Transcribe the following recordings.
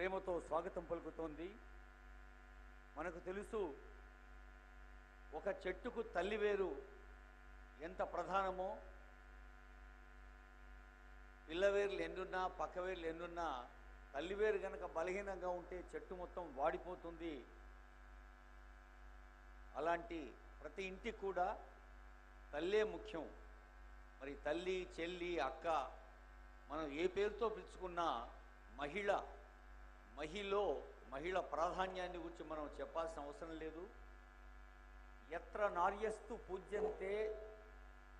ప్రేమతో స్వాగతం పలుకుతోంది. మనకు తెలుసు ఒక చెట్టుకు తల్లివేరు ఎంత ప్రధానమో. పిల్లవేర్లు ఎన్నున్నా పక్కవేర్లు ఎన్నున్నా తల్లివేరు గనక బలహీనంగా ఉంటే చెట్టు మొత్తం వాడిపోతుంది. అలాంటి ప్రతి ఇంటికి కూడా తల్లే ముఖ్యం. మరి తల్లి చెల్లి అక్క మనం ఏ పేరుతో పిలుచుకున్నా మహిళ మహిళ మహిళ ప్రాధాన్యాన్ని గురించి మనం చెప్పాల్సిన అవసరం లేదు. ఎత్ర నార్యస్తు పూజ్యంతే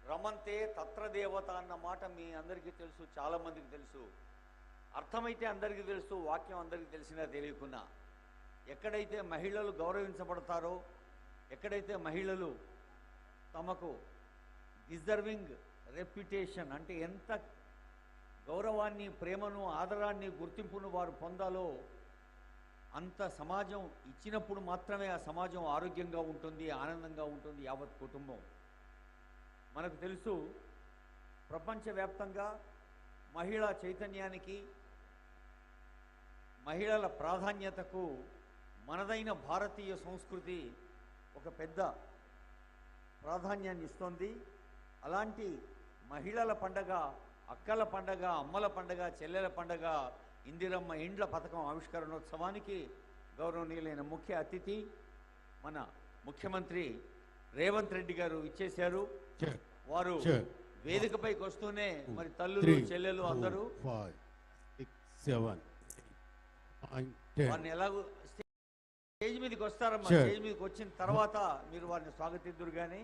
రమంతే తత్ర దేవత అన్న మాట మీ అందరికీ తెలుసు చాలామందికి తెలుసు. అర్థమైతే అందరికీ తెలుసు వాక్యం అందరికీ తెలిసినా తెలియకున్నా. ఎక్కడైతే మహిళలు గౌరవించబడతారో ఎక్కడైతే మహిళలు తమకు డిజర్వింగ్ రెప్యుటేషన్ అంటే ఎంత గౌరవాన్ని ప్రేమను ఆదరాన్ని గుర్తింపును వారు పొందాలో అంత సమాజం ఇచ్చినప్పుడు మాత్రమే ఆ సమాజం ఆరోగ్యంగా ఉంటుంది ఆనందంగా ఉంటుంది యావత్ కుటుంబం. మనకు తెలుసు ప్రపంచవ్యాప్తంగా మహిళా చైతన్యానికి మహిళల ప్రాధాన్యతకు మనదైన భారతీయ సంస్కృతి ఒక పెద్ద ప్రాధాన్యాన్ని ఇస్తోంది. అలాంటి మహిళల పండగ అక్కల పండగ అమ్మల పండగ చెల్లెల పండగ ఇందిరమ్మ ఇండ్ల పథకం ఆవిష్కరణోత్సవానికి గౌరవనీయులైన ముఖ్య అతిథి మన ముఖ్యమంత్రి రేవంత్ రెడ్డి గారు ఇచ్చేశారు. వారు. వేదికపైకి వస్తూనే మరి తల్లులు చెల్లెలు అందరూ. వారిని ఎలాగో స్టేజ్ మీదకి వస్తారమ్మా. స్టేజ్ మీదకి వచ్చిన తర్వాత మీరు వారిని స్వాగతిద్దురు కానీ